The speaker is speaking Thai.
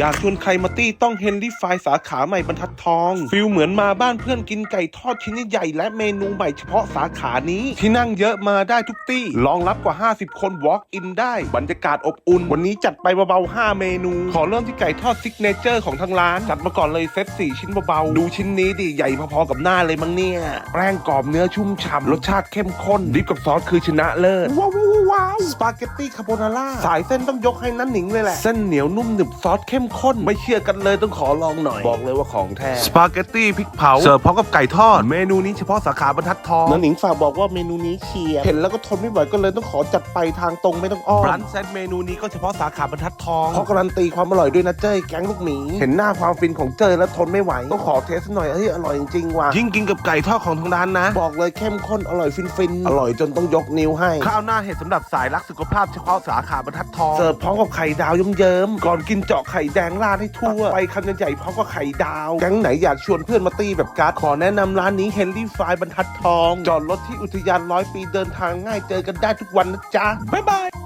อยากชวนใครมาตี้ต้องเฮนรี่ไฟสาขาใหม่บรรทัดทอง ฟิลเหมือนมาบ้านเพื่อนกินไก่ทอดชิ้นใหญ่และเมนูใหม่เฉพาะสาขานี้ ที่นั่งเยอะมาได้ทุกตี้รองรับกว่า 50 คน walk in ได้ บรรยากาศอบอุ่น วันนี้จัดไปเบาๆ 5 เมนู ขอเริ่มที่ไก่ทอดซิกเนเจอร์ของทางร้าน จัดมาก่อนเลยเซต4 ชิ้นเบาๆ ดูชิ้นนี้ดิใหญ่พอๆกับหน้าเลยมั้งเนี่ยแป้งกรอบเนื้อชุ่มฉ่ำรสชาติเข้มข้นดิบกับซอสคือชนะเลิศว้าวว้าวสปาเกตตี้คาโบนาร่าสายเส้นต้องยกให้นั่นหนิงเลยแหละเส้นเหนียวนุ่มหนึบซอสเข้มข้น ไม่เชื่อกันเลยต้องขอลองหน่อย บอกเลยว่าของแท้ สปาเกตตี้พริกเผา เสิร์ฟพร้อมกับไก่ทอด เมนูนี้เฉพาะสาขาบรรทัดทองนั่นหนิงฝากบอกว่าเมนูนี้เชียร์เห็นแล้วก็ทนไม่ไหวก็เลยต้องขอจัดไปทางตรงไม่ต้องอ้อมร้านเซตเมนูนี้ก็เฉพาะสาขาบรรทัดทองเพราะการันตีความอร่อยด้วยนะเจ้ยแก๊งลูกหมีเห็นหน้าความฟินของเจ้ยแล้วทนไม่ไหวต้องขอเทสหน่อยเฮ้ยอร่อยจริงๆว่ะยิ่งกินกับไก่ทอดของทางร้านนะ บอกเลยเข้มข้นอร่อยฟินๆอร่อยจนต้องยกนิ้วให้ข้าวหน้าเห็ดสำหรับสายรักสุขภาพเฉพาะสาขาบรรทัดทองเสิร์ฟพร้อมกับไข่ดาวเยิ้มๆก่อนกินเจาะไข่แดงราดให้ทั่ว ไปคำใหญ่ๆพร้อมกับไข่ดาว แก๊งไหนอยากชวนเพื่อนมาตีแบบการ์ดขอแนะนำร้านนี้เฮนรี่ฟายบรรทัดทอง จอดรถที่อุทยานร้อยปีเดินทางง่ายเจอกันได้ทุกวันนะจ๊ะบ๊ายบาย